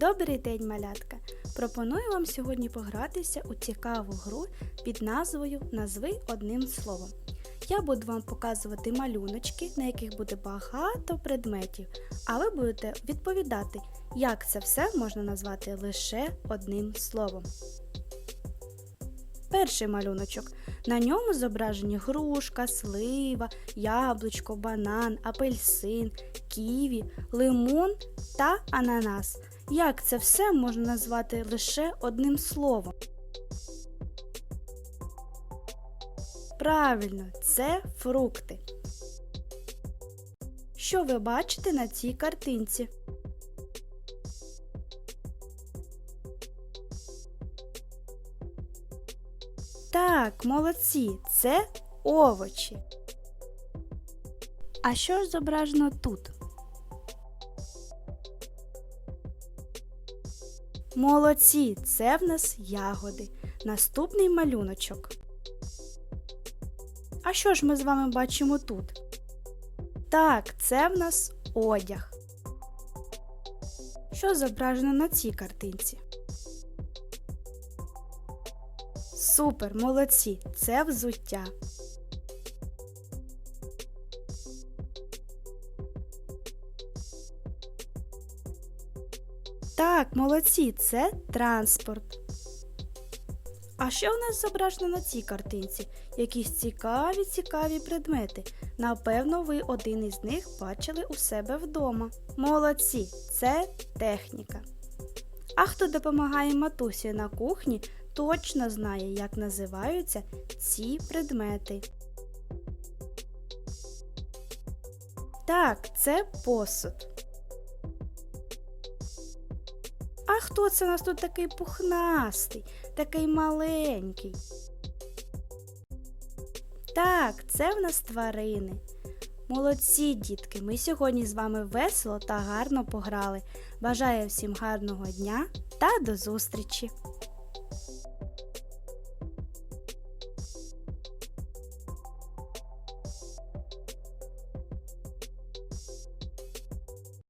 Добрий день, малятка! Пропоную вам сьогодні погратися у цікаву гру під назвою Назви одним словом. Я буду вам показувати малюночки, на яких буде багато предметів, а ви будете відповідати, як це все можна назвати лише одним словом. Перший малюночок. На ньому зображені грушка, слива, яблучко, банан, апельсин, ківі, лимон та ананас. Як це все можна назвати лише одним словом? Правильно, це фрукти. Що ви бачите на цій картинці? Так, молодці, це овочі. А що ж зображено тут? Молодці, це в нас ягоди. Наступний малюночок. А що ж ми з вами бачимо тут? Так, це в нас одяг. Що зображено на цій картинці? Супер, молодці! Це взуття. Так, молодці, це транспорт. А що в нас зображено на цій картинці? Якісь цікаві цікаві предмети. Напевно, ви один із них бачили у себе вдома. Молодці, це техніка. А хто допомагає матусі на кухні, точно знає, як називаються ці предмети. Так, це посуд. А хто це у нас тут такий пухнастий, такий маленький? Так, це в нас тварини. Молодці, дітки! Ми сьогодні з вами весело та гарно пограли. Бажаю всім гарного дня та до зустрічі!